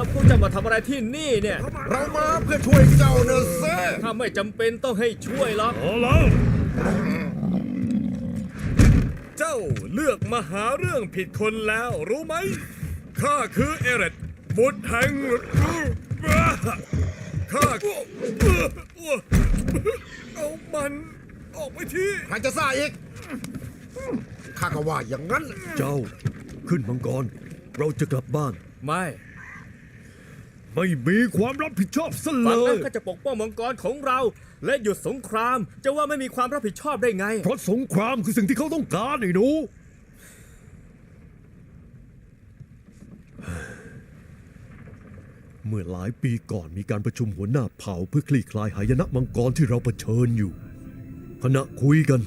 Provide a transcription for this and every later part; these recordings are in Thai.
อพวกเจ้ามาทำอะไรที่นี่เนี่ย เรามาเพื่อช่วยเจ้าเนอะเซ่ถ้าไม่จำเป็นต้องให้ช่วยหรอกพอแล้วเจ้าเลือกมาหาเรื่องผิดคนแล้วรู้ไหม ข้าคือเอเรตบุตรแห่งข้าเอามันออกไปที่ใครจะซ่าอีก ข้าก็ว่าอย่างนั้น เจ้าขึ้นมังกร เราจะกลับบ้าน ไม่ ไม่มีความรับผิดชอบซะฝั่เลงนั้นยก็จะปกป้องมังกรของเรา และหยุดสงคราม จะว่าไม่มีความรับผิดชอบได้ไง เพราะสงครามคือสิ่งที่เขาต้องการไอ้หนู เมื่อหลายปีก่อนมีการประชุมหัวหน้าเผ่าเพื่อคลี่คลายหายนะมังกรที่เราเผชิญอยู่ ขณะคุยกัน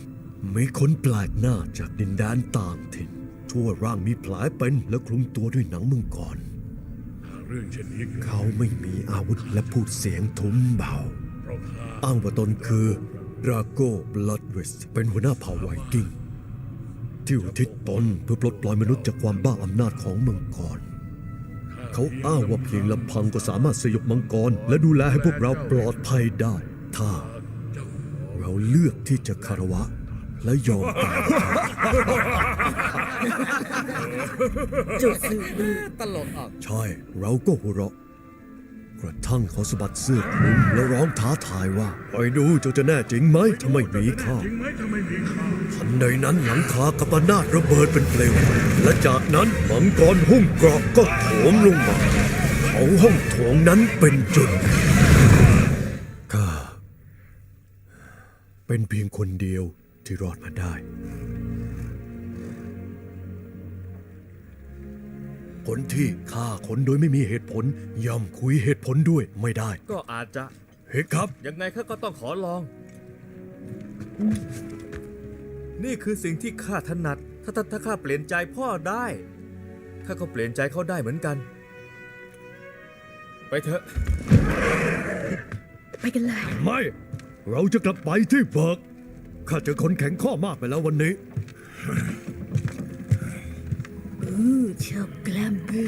มีคนแปลกหน้าจากดินแดนต่างถิ่น ทั่วร่างมีแผลเป็นและคลุมตัวด้วยหนังมังกรเรื่องเช่นนี้เขาไม่มีอาวุธและพูดเสียงทุ้มเบาเพราะข้าอ้างว่าตนคือราโก้บลัดเวสเป็นหัวหน้าเผ่าไวกิ้ง ที่อุทิศตนเพื่อปลดปล่อยมนุษย์จากความบ้าอำนาจของมังกร เขาอ้างว่าเพียงลำพังก็สามารถสยบมังกร และดูแลให้พวกเราปลอดภัยได้ ถ้า เราเลือกที่จะคารวะและยอมตาย เจ้าสื่อลือตลกออก ใช่ เราก็หัวเราะ กระทั่งเขาสะบัดเสื้อคลุมและร้องท้าทายว่าไปดูเจ้าจะแน่จริงไหมถ้าไม่มีข้าจริงไหมถ้าไม่มีข้าทันใดนั้นหลังคากับปนาตระเบิดเป็นเปลวไฟและจากนั้นมังกรหุ้มเกราะก็โถมลงมาเขาห้องโถงนั้นเป็นจุดข้าเป็นเพียงคนเดียวที่รอดมาได้ คนที่ฆ่าคนโดยไม่มีเหตุผลย่อมคุยเหตุผลด้วยไม่ได้ ก็อาจจะเฮ้ยครับ ยังไงข้าก็ต้องขอลอง นี่คือสิ่งที่ข้าถนัด ถ้าถ้าถ้าข้าเปลี่ยนใจพ่อได้ข้าก็เปลี่ยนใจเขาได้เหมือนกัน ไปเถอะ ไปกันเลย ไม่ เราจะกลับไปที่เบิร์กข้าเจอคนแข็งข้อมากไปแล้ววันนี้ อือชอบแกล้มบู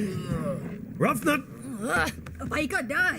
รับนัดไปก็ได้